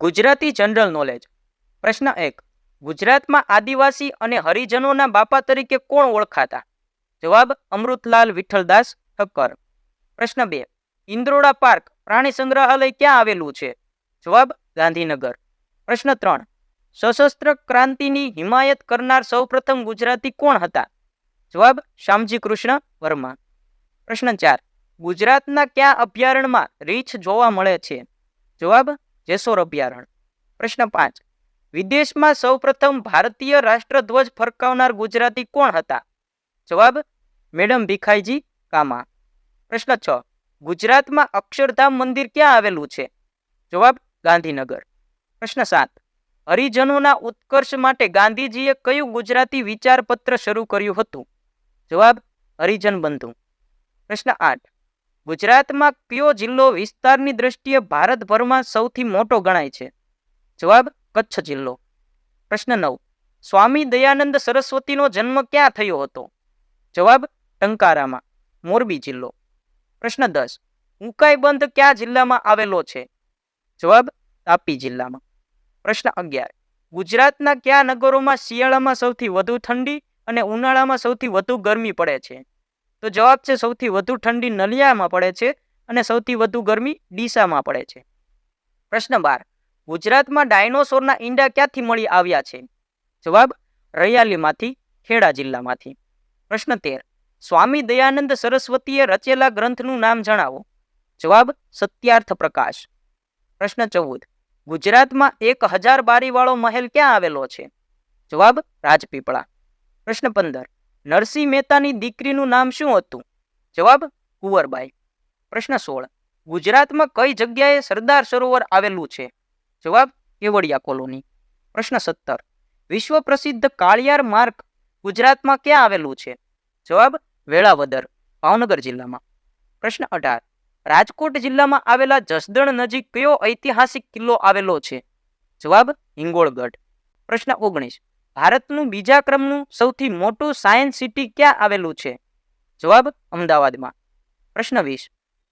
Gujarati general knowledge પ્રશ્ન એક, ગુજરાતમાં આદિવાસી અને હરિજનોના બાપા તરીકે કોણ ઓળખાતા? જવાબ, અમૃતલાલ વિઠ્ઠલદાસ ઠક્કર. પ્રશ્ન બે, ઇન્દ્રોડા પાર્ક, પ્રાણી સંગ્રહાલય ક્યાં આવેલું છે? જવાબ, ગાંધીનગર. પ્રશ્ન ત્રણ, સશસ્ત્ર ક્રાંતિની હિમાયત કરનાર સૌપ્રથમ ગુજરાતી કોણ હતા? જવાબ શ્યામજી કૃષ્ણ વર્મા. પ્રશ્ન ચાર, ગુજરાતના કયા અભયારણ્યમાં રીંછ જોવા મળે છે? જવાબ જેસોર અભયારણ્ય પ્રશ્ન પાંચ. વિદેશમાં સૌપ્રથમ ભારતીય રાષ્ટ્રધ્વજ ફરકાવનાર ગુજરાતી કોણ હતા? જવાબ, મેડમ ભીખાઈજી કામા. પ્રશ્ન છ. ગુજરાતમાં અક્ષરધામ મંદિર ક્યાં આવેલું છે? જવાબ, ગાંધીનગર. પ્રશ્ન સાત. હરિજનોના ઉત્કર્ષ માટે ગાંધીજીએ કયું ગુજરાતી વિચારપત્ર શરૂ કર્યું હતું? જવાબ હરિજન બંધુ પ્રશ્ન આઠ. ગુજરાતમાં કયો જિલ્લો વિસ્તારની દ્રષ્ટિએ ભારતભરમાં સૌથી મોટો ગણાય છે? જવાબ, કચ્છ જિલ્લો. પ્રશ્ન નવ. સ્વામી દયાનંદ સરસ્વતીનો જન્મ ક્યાં થયો હતો? જવાબ, ટંકારામાં, મોરબી જિલ્લો. પ્રશ્ન દસ. ઉકાઈ બંધ કયા જિલ્લામાં આવેલો છે? જવાબ, તાપી જિલ્લામાં. પ્રશ્ન અગિયાર. ગુજરાતના કયા નગરોમાં શિયાળામાં સૌથી વધુ ઠંડી અને ઉનાળામાં સૌથી વધુ ગરમી પડે છે? તો જવાબ છે સૌથી વધુ ઠંડી નલિયામાં પડે છે અને સૌથી વધુ ગરમી ડીસામાં પડે છે. પ્રશ્ન બાર, ગુજરાતમાં ડાયનોસોરના ઈંડા ક્યાંથી મળી આવ્યા છે? જવાબ, રૈયાલીમાંથી, ખેડા જિલ્લામાંથી. પ્રશ્ન તેર, સ્વામી દયાનંદ સરસ્વતીએ રચેલા ગ્રંથનું નામ જણાવો. જવાબ, સત્યાર્થ પ્રકાશ. પ્રશ્ન ચૌદ, ગુજરાતમાં એક હજાર બારીવાળો મહેલ ક્યાં આવેલો છે? જવાબ, રાજપીપળા. પ્રશ્ન પંદર નરસિંહ મહેતાની દીકરીનું નામ શું હતું? જવાબ, કુંવરબાઈ. પ્રશ્ન સોળ. ગુજરાતમાં કઈ જગ્યાએ સરદાર સરોવર આવેલું છે? જવાબ, કેવડિયા કોલોની. પ્રશ્ન સત્તર. વિશ્વ પ્રસિદ્ધ કાળિયાર માર્ગ ગુજરાતમાં ક્યાં આવેલું છે? જવાબ, વેળાવદર, ભાવનગર જિલ્લામાં. પ્રશ્ન અઢાર. રાજકોટ જિલ્લામાં આવેલા જસદણ નજીક કયો ઐતિહાસિક કિલ્લો આવેલો છે? જવાબ, હિંગોળગઢ. પ્રશ્ન ઓગણીસ. ભારતનું બીજા ક્રમનું સૌથી મોટું સાયન્સ સિટી ક્યાં આવેલું છે? જવાબ અમદાવાદમાં. પ્રશ્ન વીસ.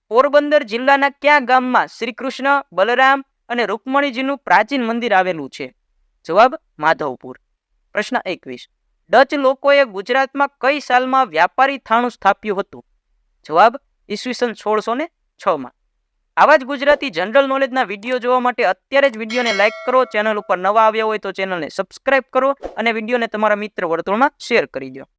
પોરબંદર જિલ્લાના કયા ગામમાં શ્રી કૃષ્ણ, બલરામ અને રૂકમણીજીનું પ્રાચીન મંદિર આવેલું છે? જવાબ માધવપુર. પ્રશ્ન એકવીસ. ડચ લોકોએ ગુજરાતમાં કઈ સાલમાં વ્યાપારી થાણું સ્થાપ્યું હતું? જવાબ ઈસવીસન સોળસો ને છમાં. આવા જ ગુજરાતી જનરલ નોલેજના વીડિયો જોવા માટે અત્યારે જ વિડીયોને લાઇક કરો ચેનલ ઉપર નવા આવ્યા હોય તો ચેનલને સબસ્ક્રાઇબ કરો અને વિડીયોને તમારા મિત્ર વર્તુળમાં શેર કરી દો.